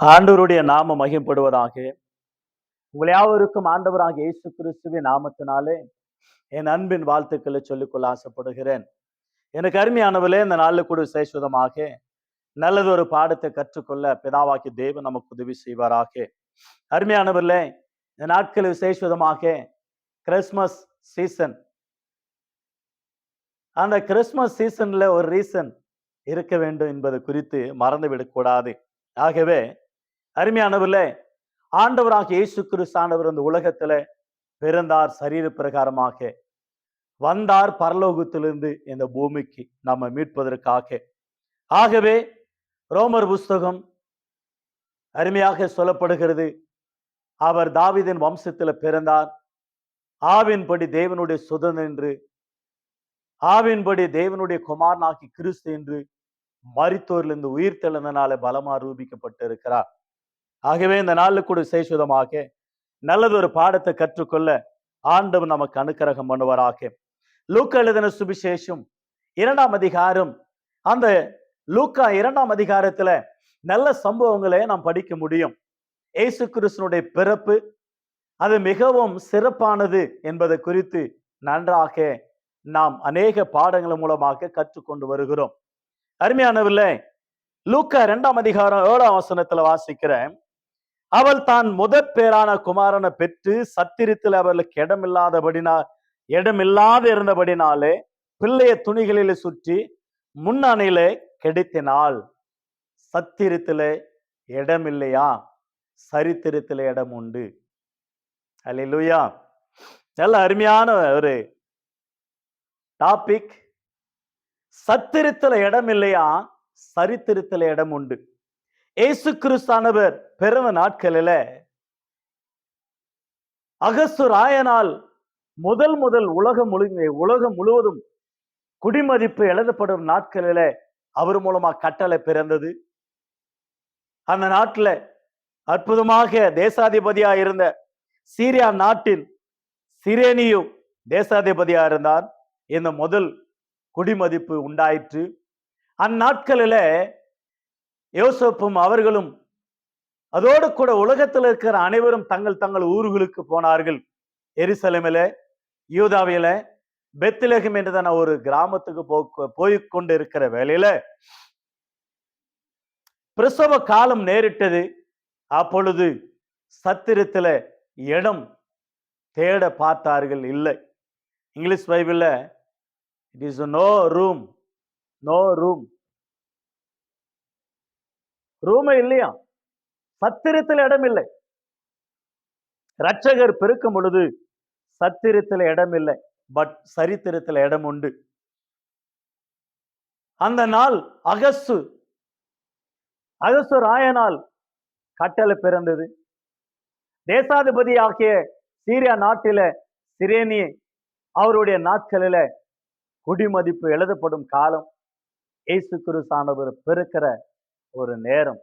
ஆண்டவருடைய நாம மகிம்படுவதாக உங்கள் யாவருக்கும் ஆண்டவராக இயேசு கிறிஸ்துவின் நாமத்தினாலே என் அன்பின் வாழ்த்துக்களை சொல்லிக்கொள்ள ஆசைப்படுகிறேன். எனக்கு அருமையானவர்களே இந்த நாளில் கூட விசேஷமாக நல்லது ஒரு பாடத்தை கற்றுக்கொள்ள பிதாவாக்கி தேவன் நமக்கு உதவி செய்வாராக. அருமையானவர்களே இந்த நாட்கள் விசேஷமாக கிறிஸ்மஸ் சீசன். அந்த கிறிஸ்மஸ் சீசன்ல ஒரு ரீசன் இருக்க வேண்டும் என்பது குறித்து மறந்துவிடக்கூடாது ஆகவே அருமையானவர்களே ஆண்டவராக இயேசு கிறிஸ்தானவர் இந்த உலகத்துல பிறந்தார் சரீர பிரகாரமாக வந்தார் பரலோகத்திலிருந்து இந்த பூமிக்கு நம்ம மீட்பதற்காக. ஆகவே ரோமர் புஸ்தகம் அருமையாக சொல்லப்படுகிறது அவர் தாவிதின் வம்சத்துல பிறந்தார். ஆவின்படி தேவனுடைய சுதன் என்று ஆவின்படி தேவனுடைய குமாரனாக்கி கிறிஸ்து என்று மரித்தோரிலிருந்து உயிர் தெழுந்தனால பலமா ரூபிக்கப்பட்டிருக்கிறார் ஆகவே இந்த நாளில் கூட விசேஷமாக நல்லது ஒரு பாடத்தை கற்றுக்கொள்ள ஆண்டவர் நமக்கு அனுக்கிரகம் பண்ணுவாராக. லூக்கா எழுதின சுவிசேஷம் இரண்டாம் அதிகாரம். அந்த லூக்கா இரண்டாம் அதிகாரத்துல நல்ல சம்பவங்களை நாம் படிக்க முடியும். ஏசு கிருஷ்ணனுடைய பிறப்பு அது மிகவும் சிறப்பானது என்பதை குறித்து நன்றாக நாம் அநேக பாடங்கள் மூலமாக கற்றுக்கொண்டு வருகிறோம். அருமையானவில்லை லூக்கா இரண்டாம் அதிகாரம் ஏழாம் வசனத்துல வாசிக்கிறேன். அவள் தான் முதற் பேரான குமாரனை பெற்று சத்திரத்தில் அவளுக்கு இடமில்லாதபடினா இடமில்லாத இருந்தபடினாலே பிள்ளைய துணிகளிலே சுற்றி முன்னணியிலே கெடுத்தினாள். சத்திரத்திலே இடமில்லையா? சரித்திரத்தில் இடம் உண்டு. அல்லேலூயா நல்ல அருமையான ஒரு டாபிக் சத்திரத்தில் இடம் இல்லையா சரித்திரத்தில் இடம் உண்டு. ஏசு கிறிஸ்தானவர் பிறந்த நாட்களில அகஸ்து ராயனால் முதல் முதல் உலகம் முழு உலகம் முழுவதும் குடிமதிப்பு எழுதப்படும் நாட்களில அவர் மூலமா கட்டளை பிறந்தது. அந்த நாட்டுல அற்புதமாக தேசாதிபதியா இருந்த சீரியா நாட்டின் சிரேனியும் தேசாதிபதியா இருந்தார். இந்த முதல் குடிமதிப்பு உண்டாயிற்று. அந்நாட்களில யோசப்பும் அவர்களும் அதோடு கூட உலகத்தில் இருக்கிற அனைவரும் தங்கள் தங்கள் ஊர்களுக்கு போனார்கள். எரிசலமில யூதாவில பெத்திலகம் என்றுதான் ஒரு கிராமத்துக்கு போ போய் கொண்டு இருக்கிற வேலையில பிரசவ காலம் நேரிட்டது. அப்பொழுது சத்திரத்துல இடம் தேட பார்த்தார்கள் இல்லை. இங்கிலீஷ் பைபிள்ல it is no room no room ரூமை இல்லையா? சத்திரத்தில் இடம் இல்லை. ரட்சகர் பெருக்கும் பொழுது சத்திரத்தில் இடம் இல்லை பட் சரித்திரத்தில் இடம் உண்டு. அந்த நாள் அகசு அகசு ராயனால் கட்டளை பிறந்தது. தேசாதிபதி ஆகிய சீரியா நாட்டில சிரேனி அவருடைய நாட்களில குடிமதிப்பு எழுதப்படும் காலம். ஏசு குருசானவர் பெருக்கிற ஒரு நேரம்.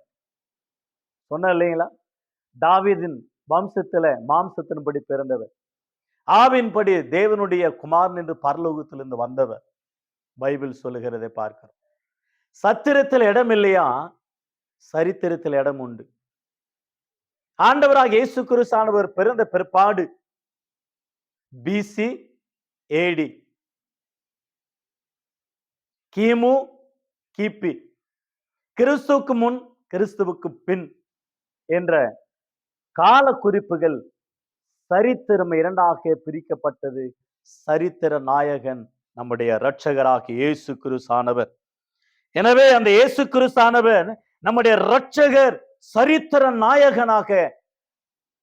சொன்ன இல்லைங்களா? தாவிதின் வம்சத்துல மாம்சத்தின்படி பிறந்தவர். ஆவின்படி தேவனுடைய குமாரன் என்று பரலோகத்திலிருந்து வந்தவர். பைபிள் சொல்லுகிறதை பார்க்கிறோம். சத்திரத்தில் இடம் இல்லையா? சரித்திரத்தில் இடம் உண்டு. ஆண்டவராக இயேசு கிறிஸ்தானவர் பிறந்த பிற்பாடு பிசி ஏடி கிமு கிபி. கிறிஸ்துவுக்கு முன் கிறிஸ்துவுக்கு பின் என்ற கால குறிப்புகள் சரித்திரம் இரண்டாக பிரிக்கப்பட்டது. சரித்திர நாயகன் நம்முடைய இரட்சகராக இயேசு கிறிஸ்தானவர் எனவே அந்த இயேசு கிறிஸ்தானவர் நம்முடைய இரட்சகர் சரித்திர நாயகனாக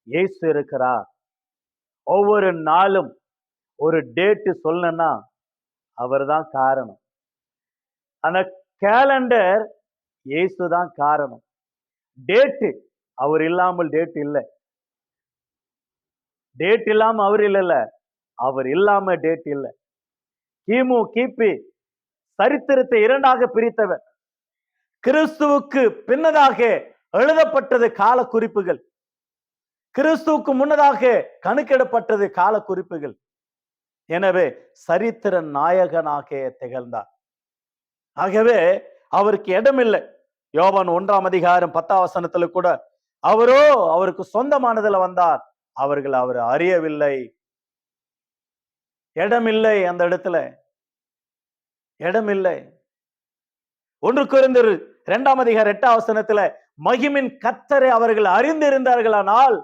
இயேசு இருக்கிறார். ஒவ்வொரு நாளும் ஒரு டேட்டு சொல்லணும்னா அவர்தான் காரணம். அந்த கேலண்டர் இயேசு தான் காரணம். டேட்டு அவர் இல்லாமல் டேட் இல்லை. டேட் இல்லாம அவர் இல்லைல்ல. அவர் இல்லாம டேட் இல்லை. கிமு கிபி சரித்திரத்தை இரண்டாக பிரித்தவர். கிறிஸ்துவுக்கு பின்னதாக எழுதப்பட்டது கால குறிப்புகள் கிறிஸ்துவுக்கு முன்னதாக கணக்கிடப்பட்டது கால குறிப்புகள் எனவே சரித்திர நாயகனாக திகழ்ந்தார். ஆகவே அவருக்கு இடமில்லை. யோவான் ஒன்றாம் அதிகாரம் பத்தாவசனத்துல கூட அவரோ அவருக்கு சொந்தமானதுல வந்தார். அவர்கள் அவர் அறியவில்லை. இடமில்லை அந்த இடத்துல. இடமில்லை. ஒன்று குறைந்தர் இரண்டாம் அதிகார எட்டாம் வசனத்துல மகிமின் கத்தரை அவர்கள் அறிந்திருந்தார்களானால்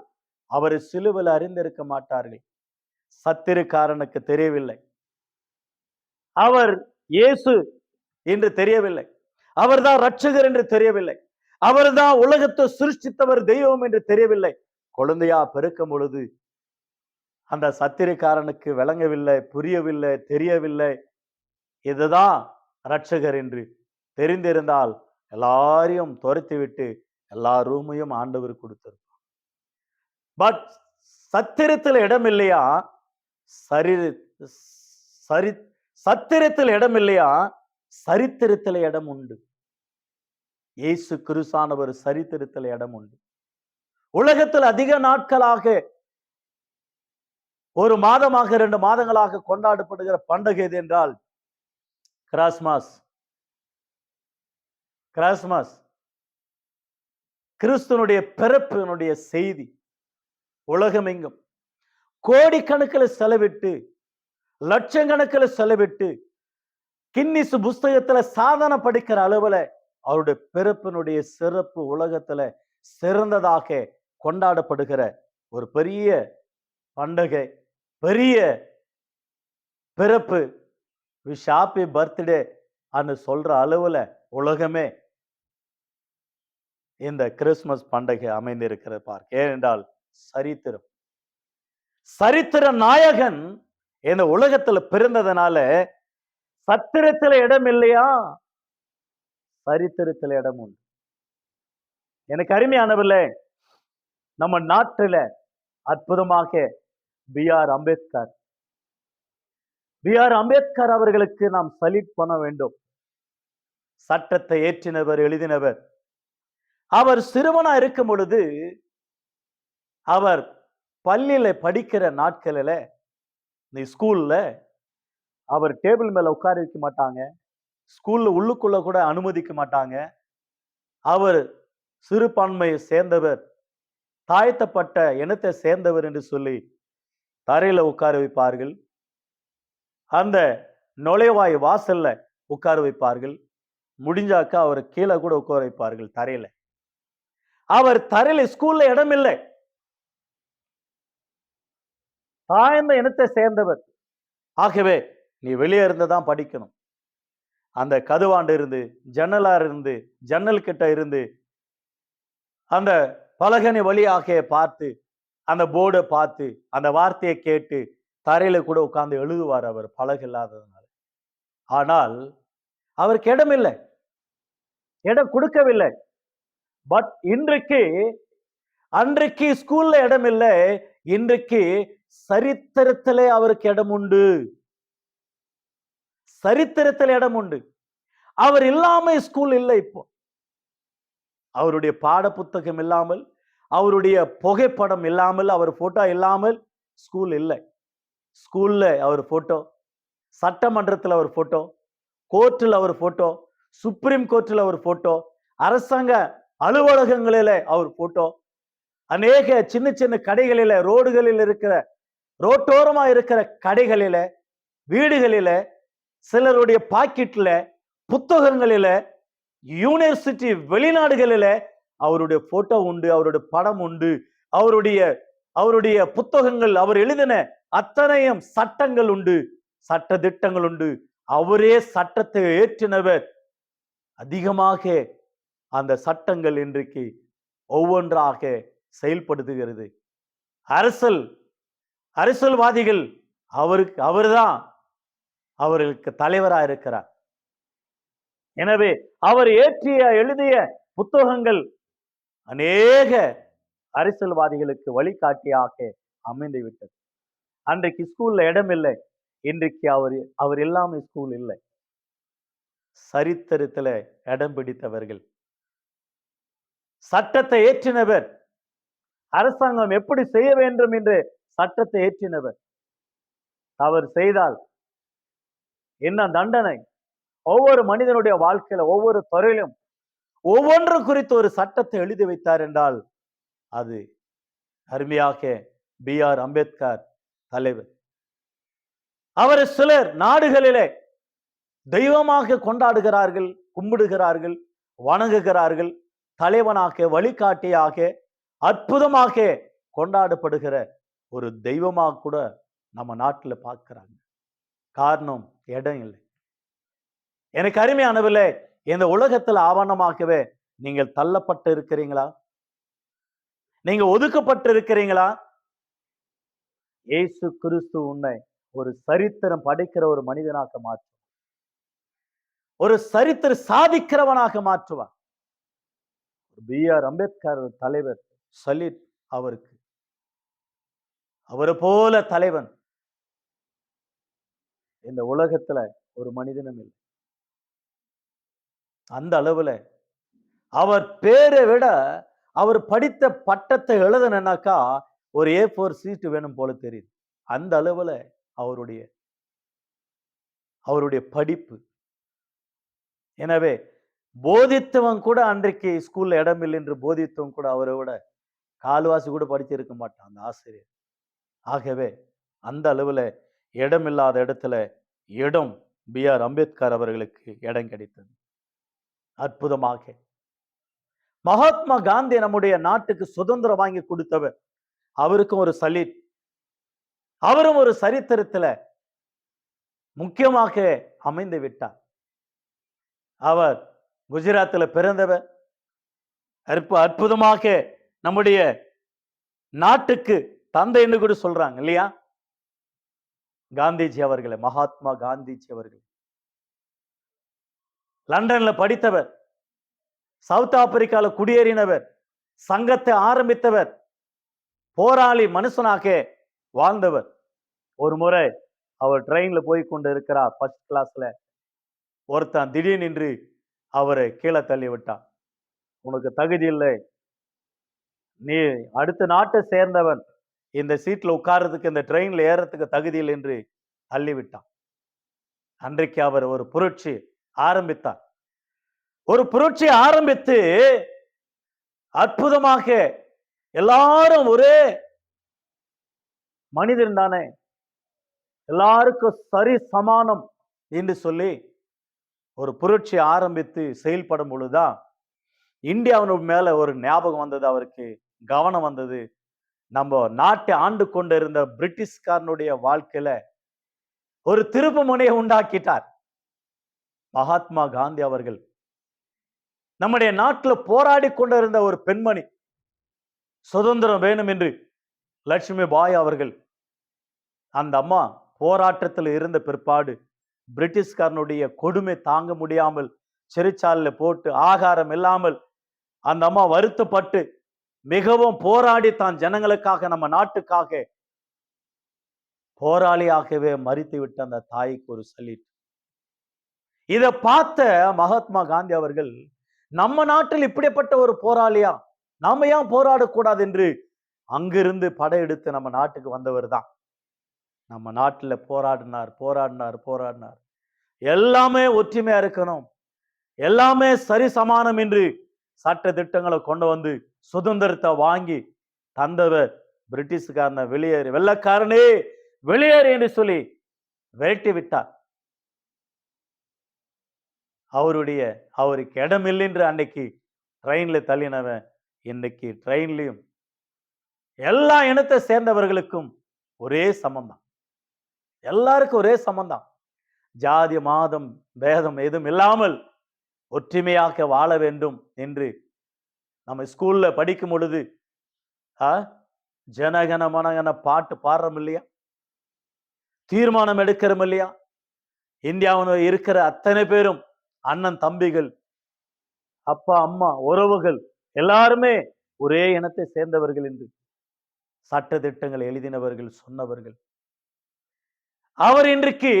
அவர் சிலுவில் அறிந்திருக்க மாட்டார்கள். சத்திருக்காரனுக்கு தெரியவில்லை. அவர் இயேசு என்று தெரியவில்லை. அவர்தான் ரட்சகர் என்று தெரியவில்லை. அவர்தான் உலகத்தை சிருஷ்டித்தவர் தெய்வம் என்று தெரியவில்லை. குழந்தையா பெருக்கும் பொழுது அந்த சத்திரிக்காரனுக்கு விளங்கவில்லை புரியவில்லை தெரியவில்லை. இதுதான் ரட்சகர் என்று தெரிந்திருந்தால் எல்லாரையும் துரத்தி விட்டு எல்லா ரூமையும் ஆண்டவர் கொடுத்திருப்பார். பட் சத்திரத்தில் இடம் இல்லையா சரி சரி சத்திரத்தில் இடம் இல்லையா சரித்திரத்தில் இடம் உண்டு. இயேசு கிறிஸ்தானவர் சரித்திரத்தில் இடம் உண்டு. உலகத்தில் அதிக நாட்களாக ஒரு மாதமாக இரண்டு மாதங்களாக கொண்டாடப்படுகிற பண்டிகை எது என்றால் கிராஸ்மாஸ் கிராஸ்மாஸ் கிறிஸ்துனுடைய பிறப்பினுடைய செய்தி. உலகமெங்கும். கோடிக்கணக்கில் செலவிட்டு லட்சக்கணக்கில் செலவிட்டு கின்னிஸ் புஸ்தகத்துல சாதனை படிக்கிற அளவுல அவருடைய பிறப்பினுடைய சிறப்பு உலகத்துல சிறந்ததாக கொண்டாடப்படுகிற ஒரு பெரிய பண்டிகை பெரிய பிறப்பு. விஷ் ஹாப்பி பர்த்டே அன்னு சொல்ற அளவுல உலகமே இந்த கிறிஸ்துமஸ் பண்டிகை அமைந்திருக்கிற பார்க்க ஏனென்றால் சரித்திரம். சரித்திர நாயகன் இந்த உலகத்துல பிறந்ததுனால சத்திரத்துல இடம் இல்லையா? சரித்திரத்துல இடம் உண்டு. எனக்கு அருமையானவர்ல நம்ம நாட்டுல அற்புதமாக B R Ambedkar. B R Ambedkar அவர்களுக்கு நாம் சலிட் பண்ண வேண்டும். சட்டத்தை ஏற்றினவர் எழுதினவர். அவர் சிறுவனா இருக்கும் பொழுது அவர் பள்ளியில படிக்கிற நாட்களில இந்த ஸ்கூல்ல அவர் டேபிள் மேல உட்கார வைக்க மாட்டாங்க. ஸ்கூலில் உள்ளுக்குள்ளே கூட அனுமதிக்க மாட்டாங்க. அவர் சிறுபான்மையை சேர்ந்தவர் தாழ்த்தப்பட்ட இனத்தை சேர்ந்தவர் என்று சொல்லி தரையில் உட்கார வைப்பார்கள். அந்த நுழைவாய் வாசல்ல உட்கார வைப்பார்கள். முடிஞ்சாக்கா அவர் கீழே கூட உட்கார வைப்பார்கள் தரையில. அவர் தரையில ஸ்கூல்ல இடம் இல்லை. தாழ்ந்த இனத்தை சேர்ந்தவர். ஆகவே நீ வெளியே இருந்து தான் படிக்கணும். அந்த கதுவாண்டு இருந்து ஜன்னலா இருந்து ஜன்னல் கிட்ட இருந்து அந்த பலகனி வழியாக பார்த்து அந்த போர்டை பார்த்து அந்த வார்த்தையை கேட்டு தரையில கூட உட்கார்ந்து எழுதுவார் அவர் பலகு இல்லாததுனால. ஆனால் அவருக்கு இடம் இல்லை. இடம் கொடுக்கவில்லை. பட் இன்றைக்கு அன்றைக்கு ஸ்கூல்ல இடம் இல்லை. இன்றைக்கு சரித்திரத்திலே அவருக்கு இடம் உண்டு. சரித்திரத்தில் இடம் உண்டு. அவர் இல்லாம ஸ்கூல் இல்லை இப்போ. அவருடைய பாட புத்தகம் இல்லாமல் அவருடைய புகைப்படம் இல்லாமல் அவர் போட்டோ இல்லாமல் ஸ்கூல் இல்லை. ஸ்கூல்ல அவர் போட்டோ சட்டமன்றத்தில் அவர் போட்டோ கோர்ட்டில் அவர் போட்டோ சுப்ரீம் கோர்ட்டில் அவர் போட்டோ அரசாங்க அலுவலகங்களில அவர் போட்டோ அநேக சின்ன சின்ன கடைகளில ரோடுகளில் இருக்கிற ரோட்டோரமா இருக்கிற கடைகளில வீடுகளில சிலருடைய பாக்கெட்ல புத்தகங்களில யூனிவர்சிட்டி வெளிநாடுகளில அவருடைய போட்டோ உண்டு அவருடைய படம் உண்டு அவருடைய அவருடைய புத்தகங்கள் அவர் எழுதின அத்தனையும் சட்டங்கள் உண்டு சட்ட திட்டங்கள் உண்டு. அவரே சட்டத்தை ஏற்றினவர். அதிகமாக அந்த சட்டங்கள் இன்றைக்கு ஒவ்வொன்றாக செயல்படுத்துகிறது. அரசல் அரசியல்வாதிகள் அவருக்கு அவர்தான் அவர்களுக்கு தலைவராக இருக்கிறார் எனவே அவர் ஏற்றிய எழுதிய புத்தகங்கள் அநேக அரசியல்வாதிகளுக்கு வழிகாட்டியாக அமைந்து விட்டது அன்றைக்கு ஸ்கூல்ல இடம் இல்லை. இன்றைக்கு அவர் அவர் இல்லாமல் ஸ்கூல் இல்லை. சரித்திரத்துல இடம் பிடித்தவர்கள். சட்டத்தை ஏற்றினவர். அரசாங்கம் எப்படி செய்ய வேண்டும் என்று சட்டத்தை ஏற்றினவர். அவர் செய்தால் என்ன தண்டனை? ஒவ்வொரு மனிதனுடைய வாழ்க்கையில ஒவ்வொரு துறையிலும் ஒவ்வொன்று குறித்து ஒரு சட்டத்தை எழுதி வைத்தார் என்றால் அது அருமையாக பி ஆர் அம்பேத்கர் தலைவர். அவரை சிலர் நாடுகளிலே தெய்வமாக கொண்டாடுகிறார்கள் கும்பிடுகிறார்கள் வணங்குகிறார்கள் தலைவனாக வழிகாட்டியாக அற்புதமாக கொண்டாடப்படுகிற ஒரு தெய்வமாக கூட நம்ம நாட்டுல பார்க்கிறாங்க. காரணம் இடம் இல்லை. எனக்கு அருமையானவில்லை இந்த உலகத்தில் ஆவணமாகவே நீங்கள் தள்ளப்பட்டு இருக்கிறீங்களா? நீங்க ஒதுக்கப்பட்டு இருக்கிறீங்களா இயேசு கிறிஸ்து உன்னை ஒரு சரித்திரம் படைக்கிற ஒரு மனிதனாக மாற்றும் ஒரு சரித்திர சாதிக்கிறவனாக மாற்றுவார். பி ஆர் அம்பேத்கர் தலைவர் சலீட் அவருக்கு. அவரை போல தலைவன் இந்த உலகத்துல ஒரு மனிதனும் இல்லை. அந்த அளவுல அவர் பேரை விட அவர் படித்த பட்டத்தை எழுதணுன்னாக்கா ஒரு ஏ ஃபோர் சீட்டு வேணும் போல தெரியுது. அந்த அளவுல அவருடைய அவருடைய படிப்பு. எனவே போதித்தவன் கூட அன்றைக்கு ஸ்கூல்ல இடம் இல்லை என்று போதித்தவன் கூட அவரை விட கால்வாசி கூட படிச்சிருக்க மாட்டான் அந்த ஆசிரியர். ஆகவே அந்த அளவுல இடம் இல்லாத இடத்துல இடம் பி ஆர் அம்பேத்கர் அவர்களுக்கு இடம் கிடைத்தது. அற்புதமாக. மகாத்மா காந்தி நம்முடைய நாட்டுக்கு சுதந்திரம் வாங்கி கொடுத்தவர். அவருக்கும் ஒரு சலீட் அவரும் ஒரு சரித்திரத்துல முக்கியமாக அமைந்து விட்டார். அவர் குஜராத்தில் பிறந்தவர். அற்பு அற்புதமாக நம்முடைய நாட்டுக்கு தந்தைன்னு கூட சொல்றாங்க இல்லையா? காந்திஜி அவர்களை மகாத்மா காந்திஜி அவர்கள். லண்டன்ல படித்தவர் சவுத் ஆப்பிரிக்கால குடியேறினவர் சங்கத்தை ஆரம்பித்தவர் போராளி மனுஷனாக வாழ்ந்தவர். ஒரு முறை அவர் ட்ரெயின்ல போய் கொண்டு இருக்கிறார் ஃபர்ஸ்ட் கிளாஸ்ல ஒருத்தன் திடீர் நின்று அவரை கீழே தள்ளி விட்டான். உனக்கு தகுதி இல்லை. நீ அடுத்த நாட்டை சேர்ந்தவன். இந்த சீட்ல உட்கார்றதுக்கு இந்த ட்ரெயின்ல ஏறதுக்கு தகுதி இல்லை என்று தள்ளிவிட்டான் அன்றைக்கு அவர் ஒரு புரட்சி ஆரம்பித்தார். ஒரு புரட்சி ஆரம்பித்து அற்புதமாக எல்லாரும் ஒரே மனிதன் தானே. எல்லாருக்கும் சரி சமானம் என்று சொல்லி ஒரு புரட்சி ஆரம்பித்து செயல்படும் பொழுதுதான் இந்தியாவின் மேல ஒரு ஞாபகம் வந்தது அவருக்கு கவனம் வந்தது. நம்ம நாட்டை ஆண்டு கொண்டு இருந்த பிரிட்டிஷ்காரனுடைய வாழ்க்கையில ஒரு திருப்பு முனையை உண்டாக்கிட்டார். மகாத்மா காந்தி அவர்கள். நம்முடைய நாட்டில் போராடி கொண்டிருந்த ஒரு பெண்மணி சுதந்திரம் வேணும் என்று லட்சுமி பாய் அவர்கள். அந்த அம்மா போராட்டத்தில் இருந்த பிற்பாடு பிரிட்டிஷ்காரனுடைய கொடுமை தாங்க முடியாமல் சிறைச்சாலையில போட்டு ஆகாரம் இல்லாமல் அந்த அம்மா வருத்தப்பட்டு மிகவும் போராடி தான் ஜனங்களுக்காக நம்ம நாட்டுக்காக. போராளியாகவே மறித்து விட்ட அந்த தாய்க்கு ஒரு சலீட் இதை பார்த்த மகாத்மா காந்தி அவர்கள் நம்ம நாட்டில் இப்படிப்பட்ட ஒரு போராளியா? நாம ஏன் போராடக்கூடாது என்று அங்கிருந்து படையெடுத்து நம்ம நாட்டுக்கு வந்தவர் தான். நம்ம நாட்டில் போராடினார் போராடினார் போராடினார். எல்லாமே ஒற்றுமையா இருக்கணும். எல்லாமே சரி சமானம் என்று சட்ட திட்டங்களை கொண்டு வந்து சுதந்திரத்தை வாங்கி தந்தவர் பிரிட்டிஷ்காரனை வெளியேறி வெள்ளக்காரனே வெளியேறு என்று சொல்லி விரட்டி விட்டார் அவருடைய அவருக்கு இடம் இல்லை என்று அன்னைக்கு ட்ரெயின்ல தள்ளினவன் இன்னைக்கு ட்ரெயின்லயும் எல்லா இனத்தை சேர்ந்தவர்களுக்கும் ஒரே சமம்தான். எல்லாருக்கும் ஒரே சமம்தான். ஜாதி மாதம் பேதம் எதுவும் இல்லாமல் ஒற்றுமையாக வாழ வேண்டும் என்று நம்ம ஸ்கூல்ல படிக்கும் பொழுது ஆ, ஜனகன மனகன பாட்டு பாடுறோம் இல்லையா? தீர்மானம் எடுக்கிறோம் இல்லையா? இந்தியாவில் இருக்கிற அத்தனை பேரும் அண்ணன் தம்பிகள் அப்பா அம்மா உறவுகள் எல்லாருமே ஒரே இனத்தை சேர்ந்தவர்கள் என்று சட்ட திட்டங்கள் எழுதினவர்கள் சொன்னவர்கள். அவர் இன்றைக்கு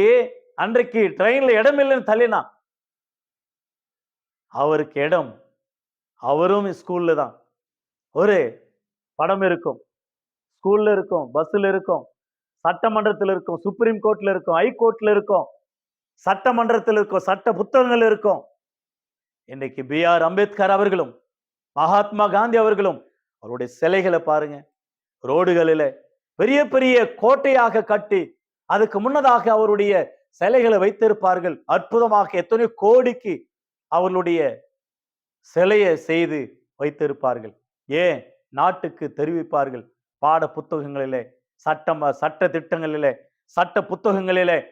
அன்றைக்கு ட்ரெயின்ல இடம் இல்லைன்னு தள்ளினா அவருக்கு இடம் அவரும் ஸ்கூல்ல தான். ஒரு படம் இருக்கும். ஸ்கூல்ல இருக்கும் பஸ்ல இருக்கும் சட்டமன்றத்தில் இருக்கும் சுப்ரீம் கோர்ட்ல இருக்கும் ஹைகோர்ட்ல இருக்கும் சட்டமன்றத்தில் இருக்கும் சட்ட புத்தகங்கள் இருக்கும். இன்னைக்கு பி ஆர் அம்பேத்கர் அவர்களும் மகாத்மா காந்தி அவர்களும் அவருடைய சிலைகளை பாருங்க. ரோடுகளில பெரிய பெரிய கோட்டையாக கட்டி அதுக்கு முன்னதாக அவருடைய சிலைகளை வைத்திருப்பார்கள். அற்புதமாக எத்தனையோ கோடிக்கு அவர்களுடைய சிலையை செய்து வைத்திருப்பார்கள். ஏன்? நாட்டுக்கு தெரிவிப்பார்கள். பாட புத்தகங்களிலே சட்டம் சட்ட திட்டங்களிலே சட்ட புத்தகங்களிலே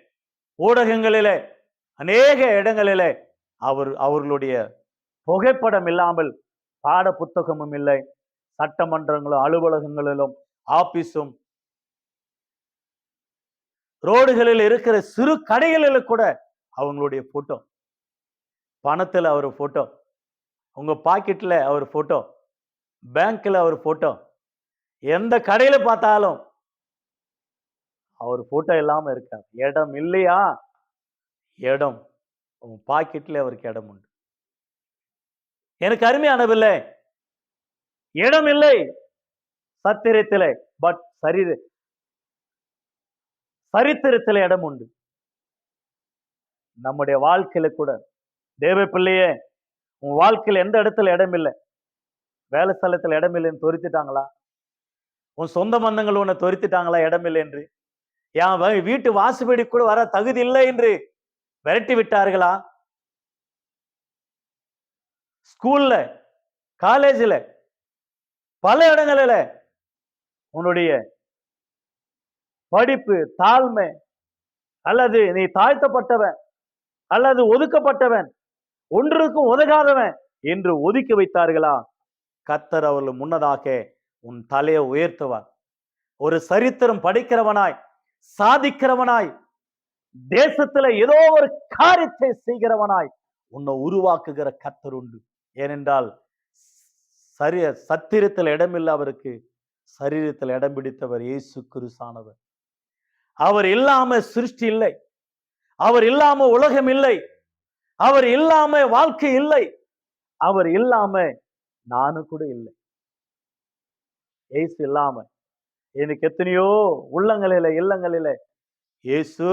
ஊடகங்களிலே அநேக இடங்களிலே அவர் அவர்களுடைய புகைப்படம் இல்லாமல் பாட புத்தகமும் இல்லை. சட்டமன்றங்களும் அலுவலகங்களிலும் ஆபீஸும் ரோடுகளில் இருக்கிற சிறு கடைகளில் கூட அவங்களுடைய போட்டோ பணத்தில் அவர் போட்டோ உங்க பாக்கெட்ல அவர் ஃபோட்டோ பேங்க்ல அவர் ஃபோட்டோ எந்த கடையில பார்த்தாலும் அவர் போட்டோ இல்லாம இருக்கார். இடம் இல்லையா? இடம். உங்க பாக்கெட்ல அவருக்கு இடம் உண்டு. எனக்கு அருமையானவில்லை இடம் இல்லை. சத்திரத்தில் பட் சரி சரித்திரத்தில் இடம் உண்டு. நம்முடைய வாழ்க்கையில கூட தேவ பிள்ளையே உன் வாழ்க்கையில் எந்த இடத்துல இடம் இல்லை? வேலை ஸ்தலத்தில் இடம் இல்லைன்னு தொரித்துட்டாங்களா? உன் சொந்த பந்தங்கள் உன்னை தொரித்துட்டாங்களா? இடம் இல்லை என்று. என் வீட்டு வாசுபடி கூட வர தகுதி இல்லை என்று. விரட்டி விட்டார்களா? ஸ்கூல்ல காலேஜில் பல இடங்களில உன்னுடைய படிப்பு தாழ்மை அல்லது நீ தாழ்த்தப்பட்டவன் அல்லது ஒதுக்கப்பட்டவன் ஒன்றுக்கும் உதகாதவன் என்று ஒதுக்கி வைத்தார்களா? கத்தர் அவர்கள் முன்னதாக உன் தலையை உயர்த்துவார். ஒரு சரித்திரம் படிக்கிறவனாய் சாதிக்கிறவனாய் தேசத்துல ஏதோ ஒரு காரியத்தை செய்கிறவனாய் உன்னை உருவாக்குகிற கத்தர் உண்டு. ஏனென்றால் சரிய சத்திரத்தில் இடமில்லை அவருக்கு. சரீரத்தில் இடம் பிடித்தவர் இயேசு குருசானவர் அவர் இல்லாம சிருஷ்டி இல்லை. அவர் இல்லாம உலகம் இல்லை. அவர் இல்லாம வாழ்க்கை இல்லை. அவர் இல்லாம நானும் கூட இல்லை. ஏசு இல்லாம எனக்கு எத்தனையோ உள்ளங்களில இல்லங்களில ஏசு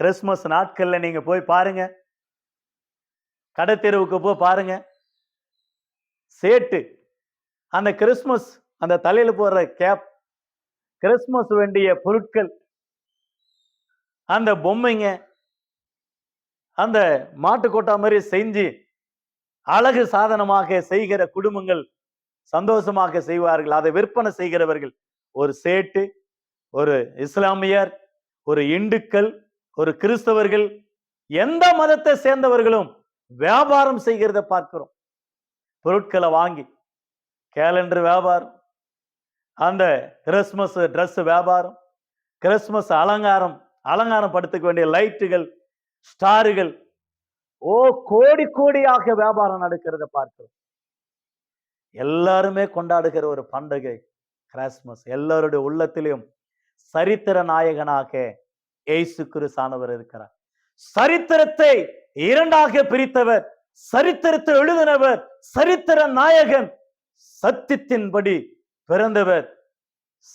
கிறிஸ்மஸ் நாட்கள்ல நீங்க போய் பாருங்க. கடைத்தெருவுக்கு போய் பாருங்க. சேட்டு அந்த கிறிஸ்மஸ் அந்த தலையில போடுற கேப் கிறிஸ்மஸ் வேண்டிய பொருட்கள் அந்த பொம்மைங்க அந்த மாட்டு கோட்டா மாதிரி செஞ்சு அழகு சாதனமாக செய்கிற குடும்பங்கள் சந்தோஷமாக செய்வார்கள். அதை விற்பனை செய்கிறவர்கள் ஒரு சேட்டு ஒரு இஸ்லாமியர் ஒரு இந்துக்கள் ஒரு கிறிஸ்தவர்கள் எந்த மதத்தை சேர்ந்தவர்களும் வியாபாரம் செய்கிறத பார்க்கிறோம். பொருட்களை வாங்கி கேலண்டர் வியாபாரம் அந்த கிறிஸ்மஸ் ட்ரெஸ் வியாபாரம் கிறிஸ்மஸ் அலங்காரம் அலங்காரம் படுத்துக்க வேண்டிய லைட்டுகள் ஸ்டார்கள். ஓ கோடி கோடியாக வியாபாரம் நடக்கிறத பார்க்கிறோம். எல்லாருமே கொண்டாடுகிற ஒரு பண்டிகை கிறிஸ்மஸ். எல்லாருடைய உள்ளத்திலையும் சரித்திர நாயகனாக ஏசு கிறிஸ்தானவர் இருக்கிறார். சரித்திரத்தை இரண்டாக பிரித்தவர் சரித்திரத்தை எழுதினவர் சரித்திர நாயகன் சத்தியத்தின்படி பிறந்தவர்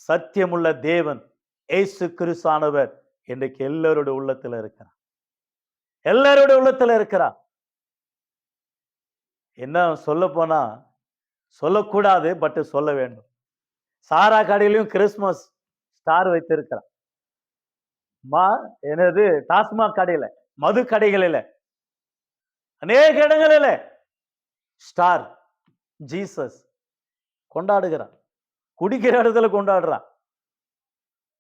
சத்தியமுள்ள தேவன் ஏசு கிறிஸ்தானவர். இன்றைக்கு எல்லாருடைய உள்ளத்துல இருக்கிறார். எல்லாருடைய உள்ளத்துல இருக்கிறா. என்ன சொல்ல போனா சொல்லக்கூடாது பட் சொல்ல வேண்டும். சாரா கடையிலையும் கிறிஸ்மஸ் ஸ்டார் வைத்திருக்கிறான். மா என்னது டாஸ்மாக் கடையில மது கடைகளில அநேக இடங்களில ஸ்டார் ஜீசஸ் கொண்டாடுகிறான். குடிக்கிற இடத்துல கொண்டாடுறான்.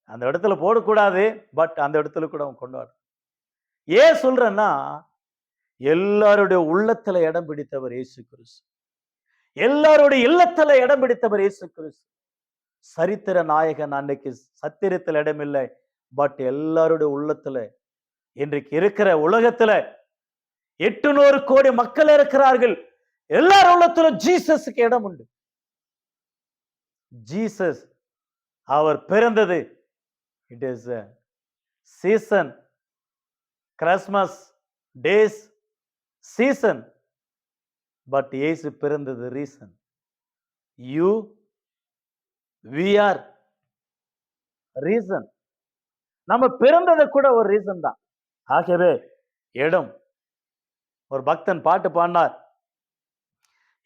அந்த இடத்துல போடக்கூடாது பட் அந்த இடத்துல கூட அவன் கொண்டாடுறான். ஏன் சொல்றேன்னா எல்லாருடைய உள்ளத்துல இடம் பிடித்தவர் இயேசு கிறிஸ்து எல்லாருடைய இல்லத்துல இடம் பிடித்தவர் இயேசு கிறிஸ்து சரித்திர நாயகன் அன்னைக்கு சத்திரத்தில் இடமில்லை. பட் எல்லாருடைய உள்ளத்துல இன்றைக்கு இருக்கிற உலகத்துல எட்டு நூறு கோடி மக்கள் இருக்கிறார்கள். எல்லார் உள்ளத்துல ஜீசஸுக்கு இடம் உண்டு. ஜீசஸ் அவர் பிறந்தது it is season Christmas days season but Yesu பிறந்தது reason you we are reason நம்ம பிறந்தது கூட ஒரு ரீசன் தான். ஆகவே இடம். ஒரு பக்தன் பாட்டு பாடினார்.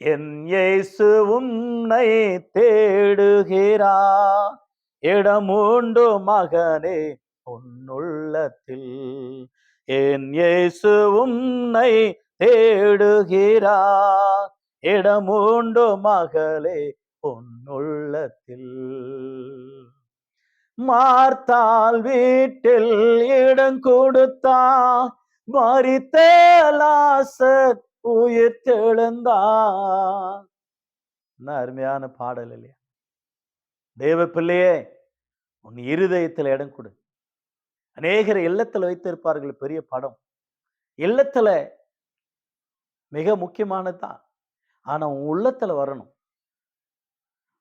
என் இயேசு உன்னை தேடுகிறா. இடமுண்டு மகனே உன்னுள்ளத்தில் என் இயேசு உன்னை தேடுகிறா. இடமுண்டு மகளே உன்னுள்ளத்தில் மார்த்தால் வீட்டில் இடம் கொடுத்தா மறித்தேலாசர் உயிர் தெழுந்தா. அருமையான பாடல் இல்லையா? தேவ பிள்ளையே உன் இருதயத்தில் இடம் கொடு. அநேகர் இல்லத்தில் வைத்திருப்பார்கள் பெரிய படம். இல்லத்தில் மிக முக்கியமானதுதான். ஆனா உன் உள்ளத்துல வரணும்.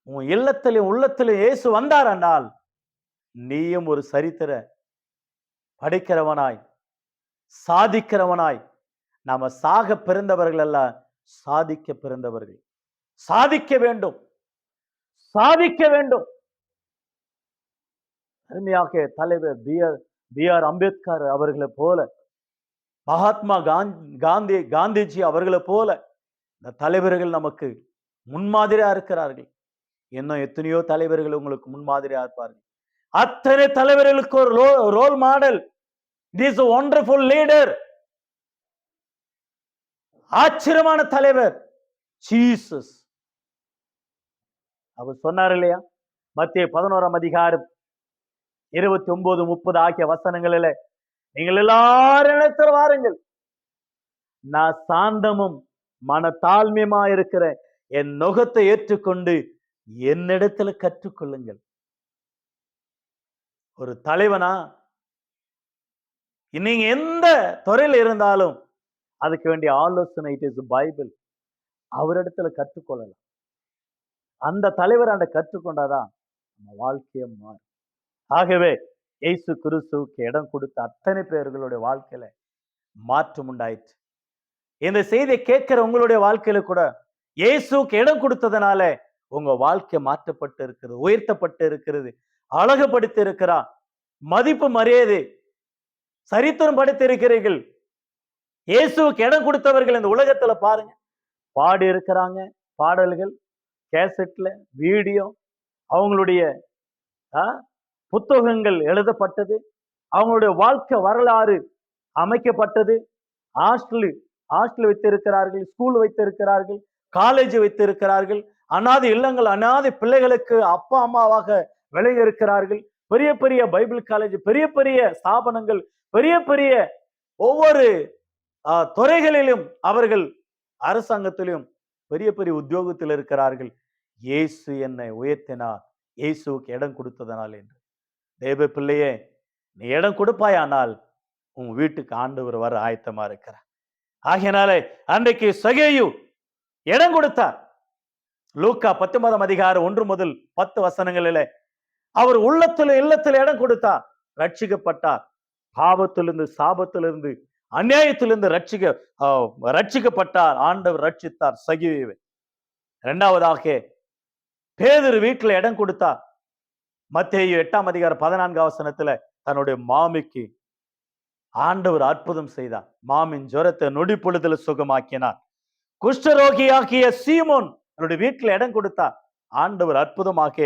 உன் இல்லத்திலே உள்ளத்திலே இயேசு வந்தார் என்றால் நீயும் ஒரு சரித்திர படைக்கிறவனாய் சாதிக்கிறவனாய். நாம சாக பிறந்தவர்கள் அல்ல சாதிக்க பிறந்தவர்கள். சாதிக்க வேண்டும். சாதிக்க வேண்டும். அருமையாக தலைவர் B. R. B R Ambedkar அவர்களை போல மகாத்மா காந்தி காந்தி காந்திஜி அவர்களை போல இந்த தலைவர்கள் நமக்கு முன்மாதிரியா இருக்கிறார்கள். இன்னும் எத்தனையோ தலைவர்கள் உங்களுக்கு முன்மாதிரியா இருப்பார்கள். அத்தனை தலைவர்களுக்கு ஒரு role model this wonderful leader ஆச்சரியமான தலைவர். ஜீசஸ் அவர் சொன்னார் இல்லையா? மத்திய பதினோராம் அதிகாரம் இருபத்தி ஒன்பது முப்பது ஆகிய வசனங்களில நீங்கள் எல்லாரும் இடத்துல வாருங்கள். நான் சாந்தமும் மன தாழ்மையுமா இருக்கிற என் நுகத்தை ஏற்றுக்கொண்டு என்னிடத்துல கற்றுக்கொள்ளுங்கள். ஒரு தலைவனா நீங்க எந்த துறையில இருந்தாலும் அதுக்கு வேண்டிய ஆலோசனை இட் இஸ் பைபிள் அவரிடத்துல கற்றுக்கொள்ளலாம். அந்த தலைவர் அந்த கற்றுக்கொண்டாதான் நம்ம வாழ்க்கையை மாறும். ஆகவே இயேசு கிறிஸ்துவுக்கு இடம் கொடுத்த அத்தனை பேர்களுடைய வாழ்க்கையில மாற்றம் உண்டாயிற்று. இந்த செய்தியை கேட்கிற உங்களுடைய வாழ்க்கையில கூட இயேசுக்கு இடம் கொடுத்ததுனால உங்க வாழ்க்கை மாற்றப்பட்டு இருக்கிறது உயர்த்தப்பட்டு இருக்கிறது அழகுபடுத்தி இருக்கிறா மதிப்பு மரியாதை சரித்திரம் படுத்திருக்கிறீர்கள் இயேசுக்கு இடம் கொடுத்தவர்கள் இந்த உலகத்துல பாருங்க. பாடி இருக்கிறாங்க பாடல்கள் கேசட்ல வீடியோ அவங்களுடைய புத்தகங்கள் எழுதப்பட்டது அவங்களுடைய வாழ்க்கை வரலாறு அமைக்கப்பட்டது. ஹாஸ்டல் ஹாஸ்டல் வைத்திருக்கிறார்கள் ஸ்கூல் வைத்திருக்கிறார்கள் காலேஜ் வைத்திருக்கிறார்கள். அனாதை இல்லங்கள் அனாதை பிள்ளைகளுக்கு அப்பா அம்மாவாக விளங்கி இருக்கிறார்கள் பெரிய பெரிய பைபிள் காலேஜ் பெரிய பெரிய ஸ்தாபனங்கள் பெரிய பெரிய ஒவ்வொரு துறைகளிலும் அவர்கள் அரசாங்கத்திலும் பெரிய பெரிய உத்தியோகத்தில் இருக்கிறார்கள். இயேசு என்னை உயர்த்தினார். இயேசுக்கு இடம் கொடுத்ததனால் என்று. தேவ பிள்ளையே நீ இடம் கொடுப்பாயானால் உன் வீட்டுக்கு ஆண்டவர் வர ஆயத்தமா இருக்கிறார். ஆகியனாலே அன்றைக்கு சகேயு இடம் கொடுத்தார். லூக்கா பத்தொன்பதாம் அதிகாரம் ஒன்று முதல் பத்து வசனங்களில அவர் உள்ளத்துல இல்லத்துல இடம் கொடுத்தார். ரட்சிக்கப்பட்டார் பாவத்திலிருந்து சாபத்திலிருந்து அநியாயத்திலிருந்து ரட்சிக்க ரட்சிக்கப்பட்டார் ஆண்டவர் ரட்சித்தார் சகிவை இரண்டாவதாக பேதர் வீட்டுல இடம் கொடுத்தார். மத்திய எட்டாம் அதிகாரம் பதினான்கு அவசனத்துல தன்னுடைய மாமிக்கு ஆண்டவர் அற்புதம் செய்தார். மாமின் ஜுரத்தை நொடி பொழுதுல சுகமாக்கினார். குஷ்டரோகியாகிய சீமோன் அவனுடைய வீட்டுல இடம் கொடுத்தார். ஆண்டவர் அற்புதமாக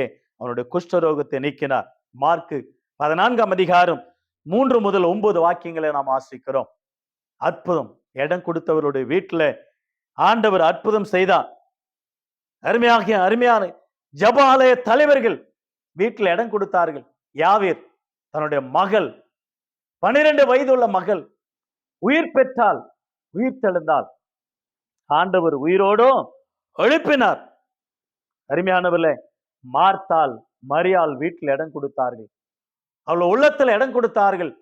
அவனுடைய குஷ்டரோகத்தை நீக்கினார். மார்க்கு பதினான்காம் அதிகாரம் மூன்று முதல் ஒன்பது வாக்கியங்களை நாம் ஆசிக்கிறோம் அற்புதம். இடம் கொடுத்தவருடைய வீட்டுல ஆண்டவர் அற்புதம் செய்தார். அருமையாகிய அருமையான ஜப ஆலய தலைவர்கள் வீட்டில் இடம் கொடுத்தார்கள். யாவீர் தன்னுடைய மகள் பனிரெண்டு வயது உள்ள மகள் உயிர் பெற்றால் உயிர் தெழுந்தால் ஆண்டவர் உயிரோடும் எழுப்பினார். அருமையானவர்களே மார்த்தால் மரியால் வீட்டில் இடம் கொடுத்தார்கள். அவள் உள்ளத்துல இடம் கொடுத்தார்கள்.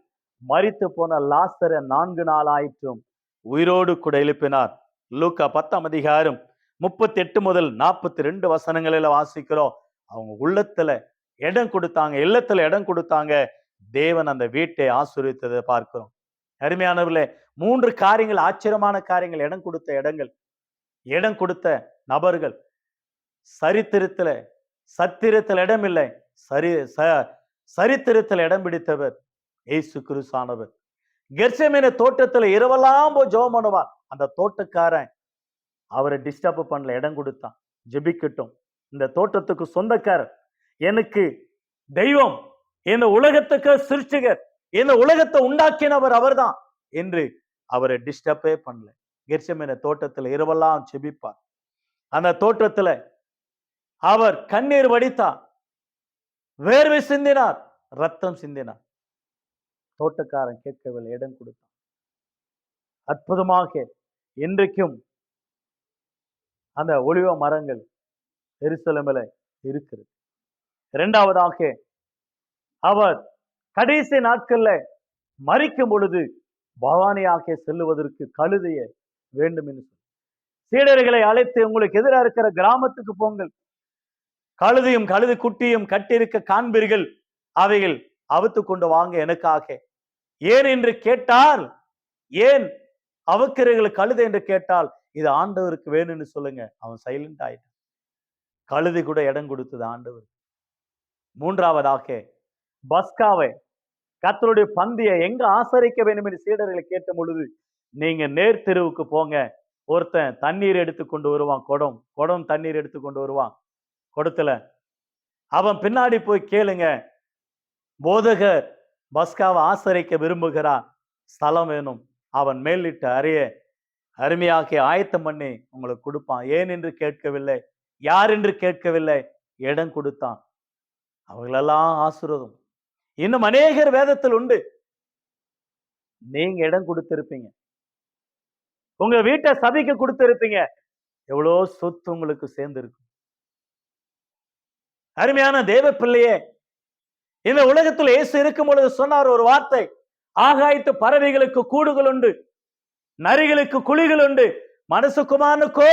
மறித்து போன லாஸ்தர நான்கு நாள் ஆயிற்றும் உயிரோடு கூட எழுப்பினார். லூக்கா பத்தாம் அதிகாரம் முப்பத்தி எட்டு முதல் நாற்பத்தி ரெண்டு வசனங்களில வாசிக்கிறோம். அவங்க உள்ளத்துல இடம் கொடுத்தாங்க இல்லத்துல இடம் கொடுத்தாங்க. தேவன் அந்த வீட்டை ஆசுரித்ததை பார்க்கிறோம். அருமையானவர்களே மூன்று காரியங்கள் ஆச்சரியமான காரியங்கள். இடம் கொடுத்த இடங்கள் இடம் கொடுத்த நபர்கள். சரித்திரத்துல சத்திரத்தில் இடம் இல்லை. சரி சரித்திரத்தில் இடம் பிடித்தவர் ஏசு குருசானவர் கெர்சமேன தோட்டத்தில் இரவெல்லாம் போய் ஜோம் பண்ணுவார். அந்த தோட்டக்காரன் அவரை டிஸ்டர்ப் பண்ணல இடம் கொடுத்தான். ஜெபிக்கட்டும். இந்த தோட்டத்துக்கு சொந்தக்காரர். எனக்கு தெய்வம் இந்த உலகத்துக்கு சிருஷ்டிகர் இந்த உலகத்தை உண்டாக்கினவர் அவர்தான் என்று அவரை டிஸ்டர்பே பண்ணல. கெர்சமேன தோட்டத்துல இரவெல்லாம் செபிப்பார். அந்த தோட்டத்தில் அவர் கண்ணீர் வடித்தார். வேர்வை சிந்தினார் ரத்தம் சிந்தினார். தோட்டக்காரன் கேட்கவில்லை இடம் கொடுத்தான். அற்புதமாக இன்றைக்கும் அந்த ஒளிவ மரங்கள் எருசலேமில் இருக்கிறது. இரண்டாவதாக அவர் கடைசி நாட்கள்ல மறிக்கும் பொழுது பவானியாக செல்லுவதற்கு கழுதைய வேண்டும் என்று சீடர்களை அழைத்து உங்களுக்கு எதிராக இருக்கிற கிராமத்துக்கு போங்கள். கழுதையும் கழுது குட்டியும் கட்டிருக்க காண்பீர்கள். அவைகள் அவுத்து கொண்டு வாங்க எனக்காக. ஏன் என்று கேட்டால் ஏன் அவக்கிறீர்கள் கழுதை என்று கேட்டால் இது ஆண்டவருக்கு வேணும்னு சொல்லுங்க. அவன் சைலண்ட் ஆயிட்டான். கழுதை கூட இடம் கொடுத்தது ஆண்டவர் மூன்றாவதாக பஸ்காவை கத்தருடைய பந்தியை எங்க ஆசரிக்க வேண்டும் என்று சீடர்களை கேட்ட பொழுது நீங்க நேர் தெருவுக்கு போங்க. ஒருத்தன் தண்ணீர் எடுத்து கொண்டு வருவான் குடம் குடம் தண்ணீர் எடுத்து கொண்டு வருவான் குடத்துல. அவன் பின்னாடி போய் கேளுங்க போதகர் பஸ்காவை ஆசரிக்க விரும்புகிறான் ஸ்தலம் வேணும். அவன் மேலிட்டு அறிய அருமையாக்கி ஆயத்தம் பண்ணி உங்களுக்கு கொடுப்பான். ஏன் என்று கேட்கவில்லை? யார் என்று கேட்கவில்லை? இடம் கொடுத்தான். அவங்களெல்லாம் ஆசுரதம் இன்னும் அநேகர் வேதத்தில் உண்டு. நீங்க இடம் கொடுத்திருப்பீங்க. உங்க வீட்டை சபைக்கு கொடுத்திருப்பீங்க. எவ்வளோ சொத்து உங்களுக்கு சேர்ந்திருக்கும். அருமையான தேவ பிள்ளையே இந்த உலகத்தில் இயேசு இருக்கும் பொழுது சொன்னார் ஒரு வார்த்தை. ஆகாயத்து பறவைகளுக்கு கூடுகள் உண்டு நரிகளுக்கு குழிகள் உண்டு. மனசுக்குமானுக்கோ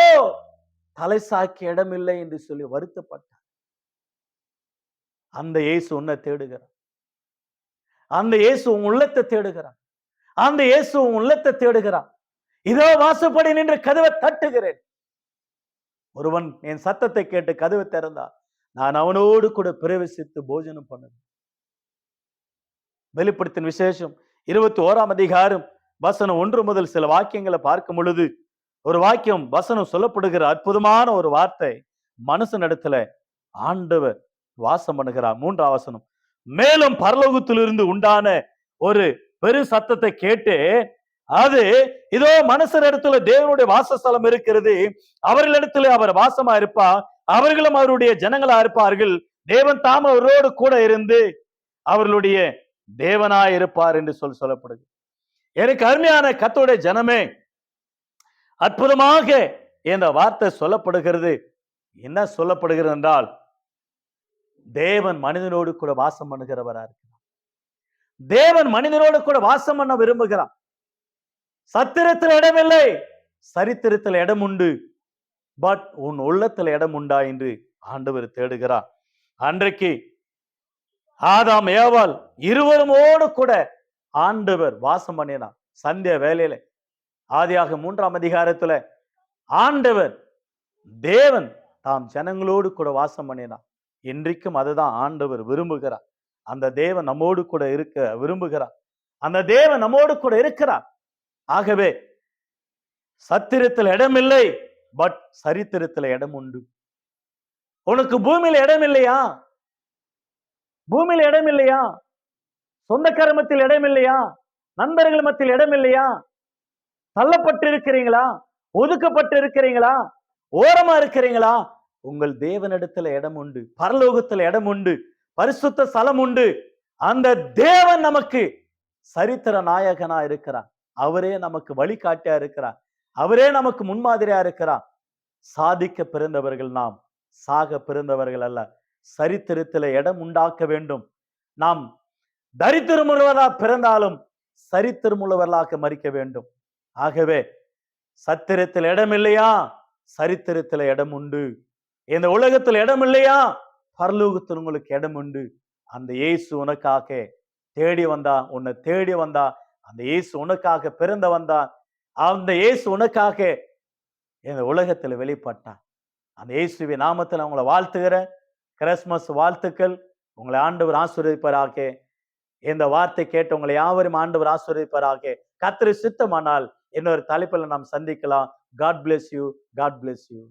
தலை சாக்கி இடமில்லை என்று சொல்லி வருத்தப்பட்டார். அந்த இயேசு உன்னை தேடுகிறார். அந்த இயேசு உன் உள்ளத்தை தேடுகிறார். அந்த இயேசு உன் உள்ளத்தை தேடுகிறார். இதோ வாசப்படி நின்று கதவை தட்டுகிறேன். ஒருவன் என் சத்தத்தை கேட்டு கதவை திறந்தார் நான் அவனோடு கூட பிரவேசித்து போஜனம் பண்ணது வெளிப்படுத்தின் விசேஷம் இருபத்தி ஓராம் அதிகாரம் வசனம் ஒன்று முதல் சில வாக்கியங்களை பார்க்கும் பொழுது ஒரு வாக்கியம் வசனம் சொல்லப்படுகிற அற்புதமான ஒரு வார்த்தை மனசு நடத்துல ஆண்டவர் வாசம் பண்ணுகிறார் மூன்றாம் வசனம். மேலும் பரலோகத்திலிருந்து உண்டான ஒரு பெரு சத்தத்தை கேட்டு அது இதோ மனுஷரிடத்துல தேவனுடைய வாசஸ்தலம் இருக்கிறது. அவர்களிடத்துல அவர் வாசமா இருப்பா. அவர்களும் அவருடைய ஜனங்களா இருப்பார்கள். தேவன் தாம் அவரோடு கூட இருந்து அவர்களுடைய தேவனாய் இருப்பார் என்று சொல்லி சொல்லப்படுது. எனக்கு அருமையான கத்தோடைய ஜனமே அற்புதமாக இந்த வார்த்தை சொல்லப்படுகிறது. என்ன சொல்லப்படுகிறது என்றால் தேவன் மனிதனோடு கூட வாசம் பண்ணுகிறவரா இருக்கிறார். தேவன் மனிதனோடு கூட வாசம் பண்ண விரும்புகிறார். சத்திரத்தில் இடமில்லை சரித்திரத்தில் இடம் உண்டு. பட் உன் உள்ளத்தில் இடம் உண்டா என்று ஆண்டவர் தேடுகிறார். அன்றைக்கு ஆதாம் ஏவால் இருவருமோடு கூட ஆண்டவர் வாசம் பண்ணினார். சந்திய வேலையில. ஆதியாக மூன்றாம் அதிகாரத்துல ஆண்டவர் தேவன் தாம் ஜனங்களோடு கூட வாசம் பண்ணினார். இன்றைக்கும் அதுதான் ஆண்டவர் விரும்புகிறார். அந்த தேவன் நம்மோடு கூட இருக்க விரும்புகிறார். அந்த தேவன் நம்மோடு கூட இருக்கிறார். ஆகவே சத்திரத்தில் இடம் இல்லை பட் சரித்திரத்துல இடம் உண்டு. உனக்கு பூமியில இடம் இல்லையா? பூமியில இடம் இல்லையா? சொந்த கர்மத்தில் இடம் இல்லையா? நண்பர்கள் மத்தியில் இடம் இல்லையா? தள்ளப்பட்டு இருக்கிறீங்களா ஒதுக்கப்பட்டு இருக்கிறீங்களா ஓரமா இருக்கிறீங்களா? உங்கள் தேவனிடத்துல இடம் உண்டு. பரலோகத்துல இடம் உண்டு. பரிசுத்த ஸ்தலம் உண்டு. அந்த தேவன் நமக்கு சரித்திர நாயகனா இருக்கிறார். அவரே நமக்கு வழிகாட்டியா இருக்கிறார். அவரே நமக்கு முன்மாதிரியா இருக்கிறார். சாதிக்க பிறந்தவர்கள் நாம் சாக பிறந்தவர்கள் அல்ல. சரித்திரத்துல இடம் உண்டாக்க வேண்டும். நாம் தரித்திரமுள்ளவரா பிறந்தாலும் சரித்திரமுள்ளவர்களாக மறிக்க வேண்டும். ஆகவே சத்திரத்தில் இடம் இல்லையா? சரித்திரத்தில் இடம் உண்டு. இந்த உலகத்தில் இடம் இல்லையா பரலோகத்தில் உங்களுக்கு இடம் உண்டு அந்த இயேசு உனக்காக தேடி வந்தா உன்னை தேடி வந்தா அந்த இயேசு உனக்காக பிறந்த வந்தா அந்த இயேசு உனக்காக இந்த உலகத்தில் வெளிப்பட்டான். அந்த இயேசுவி நாமத்தில் உங்களை வாழ்த்துகிறேன் கிறிஸ்மஸ் வாழ்த்துக்கள். உங்களை ஆண்டவர் ஆசீர்வதிப்பாராக. இந்த வார்த்தை கேட்டு உங்களை யாவரும் ஆண்டவர் ஆசீர்வதிப்பாராக. கத்திரி சித்தமானால் இன்னொரு தலைப்பில் நாம் சந்திக்கலாம். God bless you God bless you